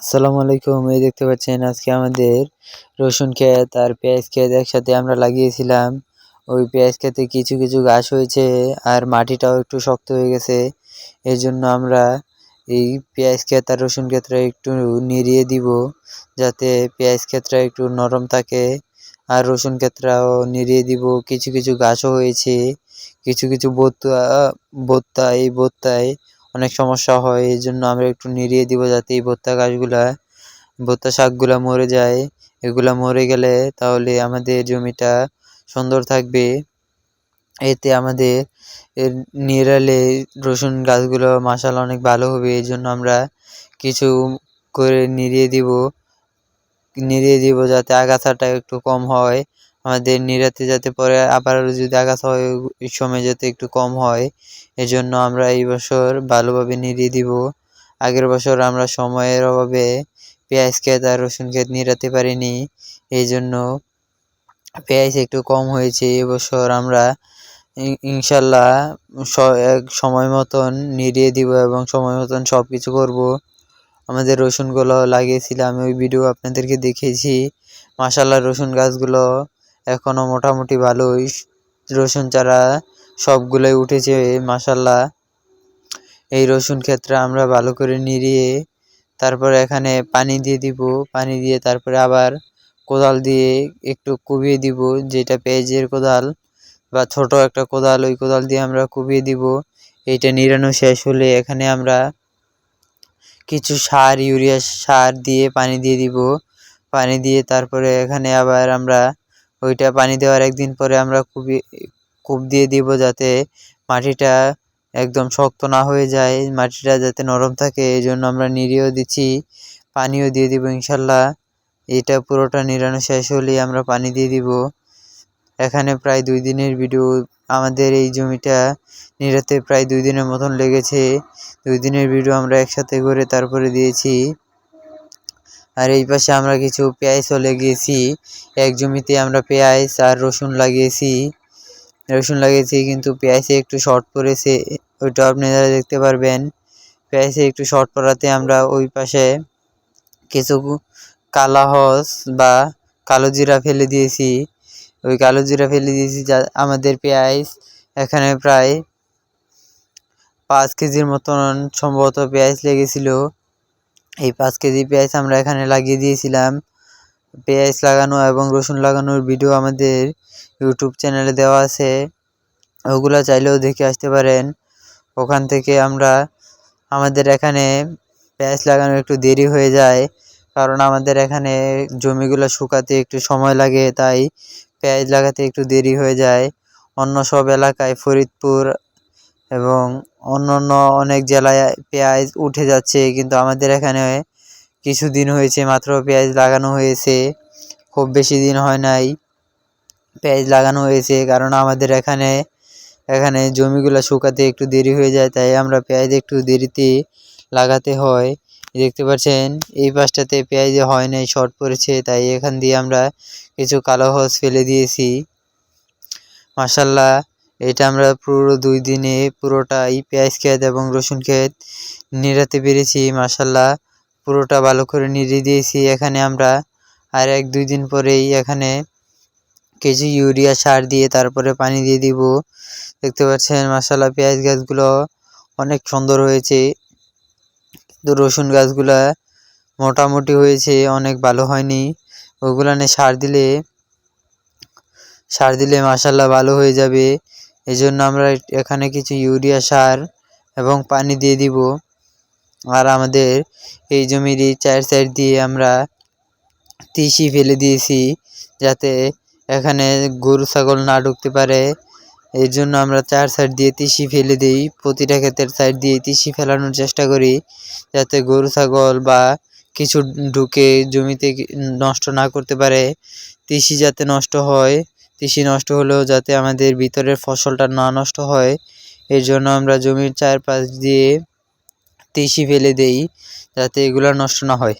আসসালামু আলাইকুম, এই দেখতে পাচ্ছেন আজকে আমাদের রসুন ক্ষেত আর পেঁয়াজ ক্ষেত একসাথে আমরা লাগিয়েছিলাম। ওই পেঁয়াজ ক্ষেতে কিছু কিছু ঘাস হয়েছে আর মাটিটাও একটু শক্ত হয়ে গেছে। এই জন্য আমরা এই পেঁয়াজ ক্ষেত আর রসুন ক্ষেতটা একটু নিড়িয়ে দিব যাতে পেঁয়াজ ক্ষেতটা একটু নরম থাকে। আর রসুন ক্ষেতটাও নিড়িয়ে দিব। কিছু কিছু ঘাসও হয়েছে, কিছু কিছু বোত্তা বোত্তা, এই বোত্তায় অনেক সমস্যা হয় এই জন্য আমরা একটু নিড়িয়ে দিব যাতে এই ভুট্টা গাছগুলা, ভুট্টা শাকগুলা মরে যায়। এগুলা মরে গেলে তাহলে আমাদের জমিটা সুন্দর থাকবে। এতে আমাদের নিরালে রসুন গাছগুলো মাসাল অনেক ভালো হবে এই জন্য আমরা কিছু করে নিড়িয়ে দিব। নিড়িয়ে দিব যাতে আগাছাটা একটু কম হয়। আমাদের নিরাতে যাতে পরে আবার যদি আগাছা হয়, ওই সময় যাতে একটু কম হয়, এজন্য আমরা এই বছর ভালোভাবে নিড়িয়ে দিব। আগের বছর আমরা সময়ের অভাবে পেঁয়াজ ক্ষেত আর রসুন ক্ষেত নিরাতে পারিনি এই জন্য পেঁয়াজ একটু কম হয়েছে। এবছর আমরা ইনশাল্লাহ সময় মতন নিড়িয়ে দিব এবং সময় মতন সব কিছু করব। আমাদের রসুনগুলো লাগিয়েছিলাম, ওই ভিডিও আপনাদেরকে দেখিয়েছি। মাসাল্লাহ রসুন গাছগুলো এখনও মোটামুটি ভালোই। রসুন চারা সবগুলোই উঠেছে মাসাল্লাহ এই রসুন ক্ষেত্রে আমরা ভালো করে নিড়িয়ে তারপর এখানে পানি দিয়ে দিব। পানি দিয়ে তারপরে আবার কোদাল দিয়ে একটু কুবিয়ে দিব, যেটা পেঁয়াজের কোদাল বা ছোট একটা কোদাল, ওই কোদাল দিয়ে আমরা কুবিয়ে দিব। এইটা নিরানো শেষ হলে এখানে আমরা কিছু সার, ইউরিয়া সার দিয়ে পানি দিয়ে দিব। পানি দিয়ে তারপরে এখানে আবার আমরা ওইটা পানি দেওয়ার একদিন পরে আমরা কুবি কূপ দিয়ে দিব যাতে মাটিটা একদম শক্ত না হয়ে যায়, মাটিটা যাতে নরম থাকে। এই জন্য আমরা নিড়িয়েও দিচ্ছি, পানিও দিয়ে দিব ইনশাল্লাহ। এটা পুরোটা নিরানো শেষ হলেই আমরা পানি দিয়ে দিব। এখানে প্রায় দুই দিনের ভিডিও, আমাদের এই জমিটা নিরাতে প্রায় দুই দিনের মতন লেগেছে। দুই দিনের ভিডিও আমরা একসাথে করে তারপরে দিয়েছি। আর এই পাশে আমরা কিছু পেঁয়াজও লাগিয়েছি এক জমিতে আমরা পেঁয়াজ আর রসুন লাগিয়েছি। রসুন লাগিয়েছি কিন্তু পেঁয়াজে একটু শর্ট পড়েছে, ওইটা আপনি আপনারা দেখতে পারবেন। পেঁয়াজে একটু শর্ট পড়াতে আমরা ওই পাশে কিছু কালা হস বা কালো জিরা ফেলে দিয়েছি। ওই কালো জিরা ফেলে দিয়েছি যা আমাদের পেঁয়াজ এখানে প্রায় পাঁচ কেজির মতন সম্ভবত পেঁয়াজ লেগেছিল। এই পাঁচ কেজি পেঁয়াজ আমরা এখানে লাগিয়ে দিয়েছিলাম। পেঁয়াজ লাগানো এবং রসুন লাগানোর ভিডিও আমাদের ইউটিউব চ্যানেলে দেওয়া আছে। ওগুলো চাইলেও দেখে আসতে পারেন। ওখান থেকে আমরা, আমাদের এখানে পেঁয়াজ লাগানো একটু দেরি হয়ে যায়, কারণ আমাদের এখানে জমিগুলো শুকাতে একটু সময় লাগে, তাই পেঁয়াজ লাগাতে একটু দেরি হয়ে যায়। অন্য সব এলাকায় ফরিদপুর এবং অন্য অন্য অনেক জেলায় পেঁয়াজ উঠে যাচ্ছে, কিন্তু আমাদের এখানে কিছুদিন হয়েছে মাত্র পেঁয়াজ লাগানো হয়েছে। খুব বেশি দিন হয় নাই পেঁয়াজ লাগানো হয়েছে, কারণ আমাদের এখানে এখানে জমিগুলো শুকাতে একটু দেরি হয়ে যায়, তাই আমরা পেঁয়াজ একটু দেরিতে লাগাতে হয়। দেখতে পাচ্ছেন, এই পাশটাতে পেঁয়াজ হয় নাই, শর্ট পড়েছে, তাই এখান দিয়ে আমরা কিছু কালো হস ফেলে দিয়েছি। মাসাল্লাহ এটা আমরা পুরো দুই দিনে পুরোটাই পেঁয়াজ ক্ষেত এবং রসুন ক্ষেত নিড়াতে পেরেছি মাসাল্লাহ পুরোটা ভালো করে নিড়ে দিয়েছি। এখানে আমরা আর এক দুই দিন পরেই এখানে কিছু ইউরিয়া সার দিয়ে তারপরে পানি দিয়ে দিব। দেখতে পাচ্ছেন মাসাল্লাহ পেঁয়াজ গাছগুলো অনেক সুন্দর হয়েছে। কিন্তু রসুন গাছগুলা মোটামুটি হয়েছে, অনেক ভালো হয়নি। ওগুলানে সার দিলে সার দিলে মাসাল্লাহ ভালো হয়ে যাবে। এই জন্য আমরা এখানে কিছু ইউরিয়া সার এবং পানি দিয়ে দিব। আর আমাদের এই জমির চার সাইড দিয়ে আমরা তিসি ফেলে দিয়েছি যাতে এখানে গরু, ছাগল না ঢুকতে পারে। এই জন্য আমরা চার সাইড দিয়ে তিসি ফেলে দিই। প্রতিটা ক্ষেতের সাইড দিয়ে তিসি ফেলানোর চেষ্টা করি যাতে গরু, ছাগল বা কিছু ঢুকে জমিতে নষ্ট না করতে পারে। তিসি যাতে নষ্ট হয় তিসি নষ্ট হলেও যাতে আমাদের ভিতরের ফসলটা না নষ্ট হয়, এর জন্য আমরা জমির চারপাশ দিয়ে তিসি ফেলে দেই, যাতে এগুলো নষ্ট না হয়।